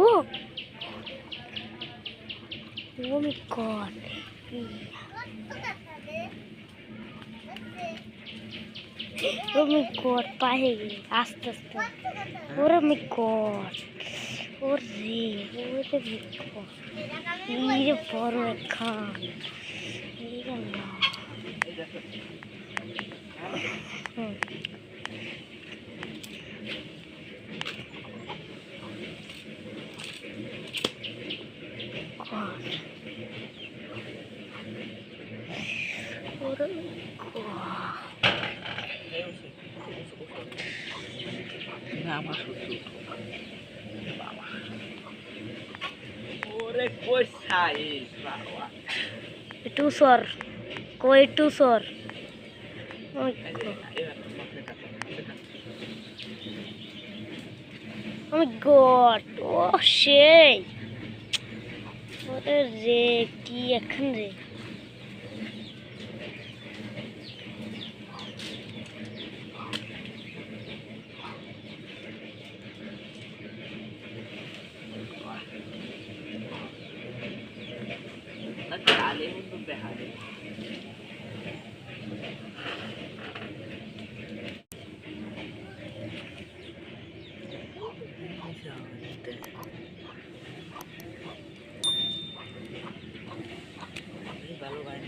Oh! O homem corre. corro, pai, astas. corro. Ore, me corro, por me corro, আমার শ্বশুর বাবা ওরে কই সাইজ বাবা my god! ও সেই। ওরে রে, কি এখন রে? Nagkaali mo ito behali. ভালো গান